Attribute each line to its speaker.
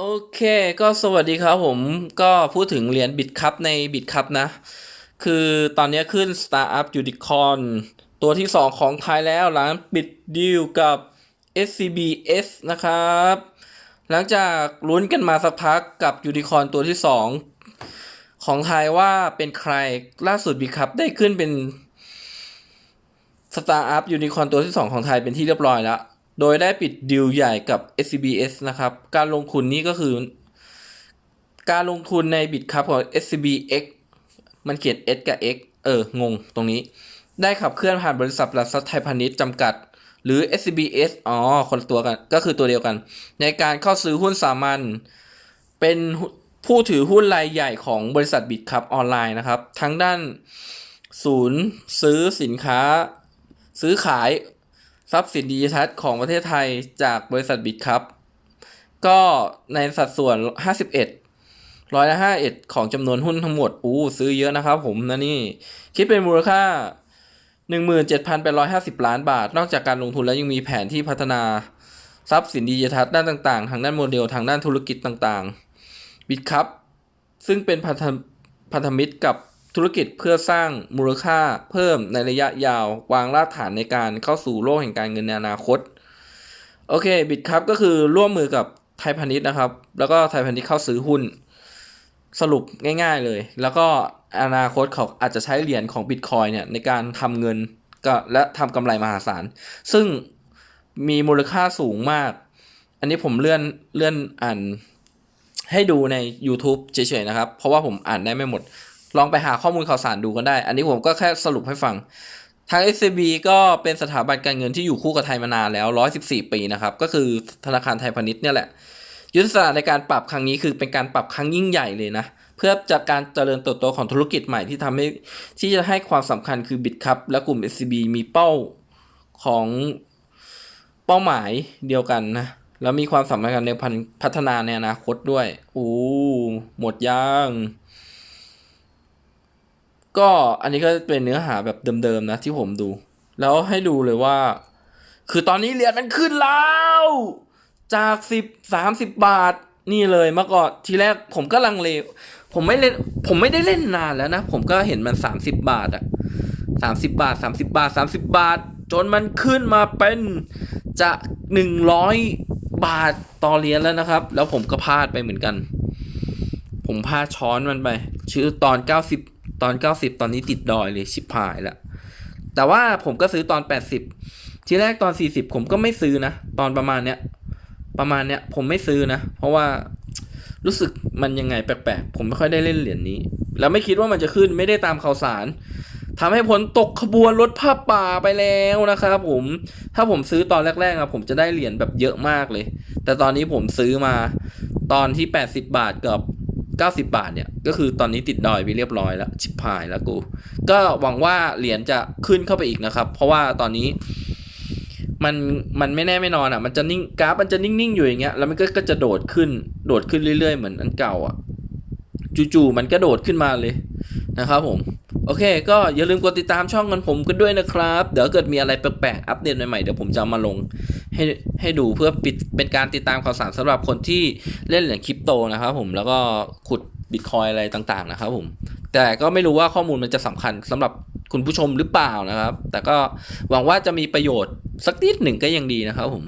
Speaker 1: โอเคก็สวัสดีครับผมก็พูดถึงเหรียญบิตคัพในบิตคัพนะ คือตอนนี้ขึ้น Startup Unicorn ตัวที่ 2 ของไทยแล้วหลังปิดดีลกับ SCBS นะครับ หลังจากลุ้นกันมาสักพักกับ Unicorn ตัวที่ 2 ของไทยว่าเป็นใครล่าสุดบิตคัพได้ขึ้นเป็น Startup Unicorn ตัวที่ 2 ของไทยเป็นที่เรียบร้อยแล้ว โดยได้ปิดดีลใหญ่กับ SCBS นะครับ การลงทุนนี้ก็คือ การลงทุนในบิตครับของ SCBX มันเขียน S กับ X เออ งงตรงนี้ ได้ขับเคลื่อนผ่านบริษัทหลักทรัพย์ไทยพาณิชย์จำกัด หรือ SCBS อ๋อ คนตัวกัน ก็คือตัวเดียวกัน ในการเข้าซื้อหุ้นสามัญ เป็นผู้ถือหุ้นรายใหญ่ของบริษัทบิตครับออนไลน์นะครับ ทั้งด้านศูนย์ซื้อสินค้า ซื้อขาย ทรัพย์สินดิจิทัลของประเทศไทยจากบริษัทบิตครับ ก็ในสัดส่วน 51ร้อยละ51ของจำนวนหุ้นทั้งหมด อู้ซื้อเยอะนะครับผมนะนี่ คิดเป็นมูลค่า 17,850 ล้านบาท นอกจากการลงทุนแล้วยังมีแผนที่พัฒนาทรัพย์สินดิจิทัลด้านต่างๆ ทางด้านโมเดลทางด้านธุรกิจต่างๆบิตครับซึ่งเป็นพันธพันธมิตรกับ ธุรกิจเพื่อสร้างมูลค่าเพิ่มในระยะยาว วางรากฐานในการเข้าสู่โลกแห่งการเงินในอนาคต โอเคบิตครับก็คือร่วมมือกับไทยพาณิชย์นะครับ แล้วก็ไทยพาณิชย์เข้าซื้อหุ้น สรุปง่ายๆเลย แล้วก็อนาคตเขาอาจจะใช้เหรียญของบิตคอยเนี่ยในการทำเงินก็และทำกำไรมหาศาล ซึ่งมีมูลค่าสูงมาก อันนี้ผมเลื่อนเลื่อนอ่านให้ดูใน YouTube เฉยๆนะครับ เพราะว่าผมอ่านได้ไม่หมด ลองไปหาข้อมูลข่าวสารดูกันได้ อันนี้ผมก็แค่สรุปให้ฟัง ทาง SCB ก็เป็นสถาบันการเงินที่อยู่คู่กับไทยมานานแล้ว 114 ปีนะครับ ก็คือธนาคารไทยพาณิชย์เนี่ยแหละ ยุทธศาสตร์ในการปรับครั้งนี้คือเป็นการปรับครั้งยิ่งใหญ่เลยนะ เพื่อจากการเจริญเติบโตของธุรกิจใหม่ที่ทำให้ที่จะให้ความสำคัญคือบิตครับและกลุ่ม SCB มีเป้าของเป้าหมายเดียวกันนะแล้วมีความสำคัญในพันพัฒนาในอนาคตด้วย โอ้ หมดยัง ก็อันนี้ก็เป็นเนื้อหาแบบเดิมๆนะที่ผมดู แล้วให้ดูเลยว่า คือตอนนี้เหรียญมันขึ้นแล้ว จากสิบสามสิบบาทนี่เลยเมื่อก่อนทีแรกผมก็ลังเล ผมไม่เล่นผมไม่ได้เล่นนานแล้วนะ ผมก็เห็นมันสามสิบบาทอะสามสิบบาทสามสิบบาทสามสิบบาท จนมันขึ้นมาเป็นจะหนึ่งร้อยบาทต่อเหรียญแล้วนะครับ แล้วผมก็พลาดไปเหมือนกัน ผมพลาดช้อนมันไป ชื่อตอนเก้าสิบ ตอนเก้าสิบตอนนี้ติดดอยเลยชิบหายล้วแต่ว่าผมก็ซื้อตอนแปดสิบทีแรกตอนสี่สิบผมก็ไม่ซื้อนะ ตอนประมาณเนี้ยประมาณเนี้ยผมไม่ซื้อนะ เพราะว่ารู้สึกมันยังไงแปลกๆ ผมไม่ค่อยได้เล่นเหรียญนี้ แล้วไม่คิดว่ามันจะขึ้นไม่ได้ตามข่าวสารทำให้ผลตกขบวนรถผ้าป่าไปแล้วนะครับผมถ้าผมซื้อตอนแรกๆนะผมจะได้เหรียญแบบเยอะมากเลย แต่ตอนนี้ผมซื้อมาตอนที่ 80 บาทกับ 90 บาทเนี่ย ก็คือตอนนี้ติดดอยไปเรียบร้อยแล้ว ชิบหายแล้วกู ก็หวังว่าเหรียญจะขึ้นเข้าไปอีกนะครับ เพราะว่าตอนนี้มันมันไม่แน่ไม่นอนอะ มันจะนิ่งกราฟมันจะนิ่งๆอยู่อย่างเงี้ย แล้วมันก็ก็จะโดดขึ้น โดดขึ้นเรื่อยๆ เหมือนอันเก่าอะ จู่ๆมันก็โดดขึ้นมาเลยนะครับผม โอเค ก็อย่าลืมกดติดตามช่องกันผมกันด้วยนะครับ เดี๋ยวเกิดมีอะไรแปลกๆ อัปเดตใหม่ๆ เดี๋ยวผมจะมาลงให้ให้ดูเพื่อปิดเป็นการติดตามข่าวสารสำหรับคนที่เล่นเหรียญคริปโตนะครับผมแล้วก็ขุดบิตคอยอะไรต่างๆนะครับผมแต่ก็ไม่รู้ว่าข้อมูลมันจะสำคัญสำหรับคุณผู้ชมหรือเปล่านะครับ แต่ก็หวังว่าจะมีประโยชน์สักนิดหนึ่งก็ยังดีนะครับผม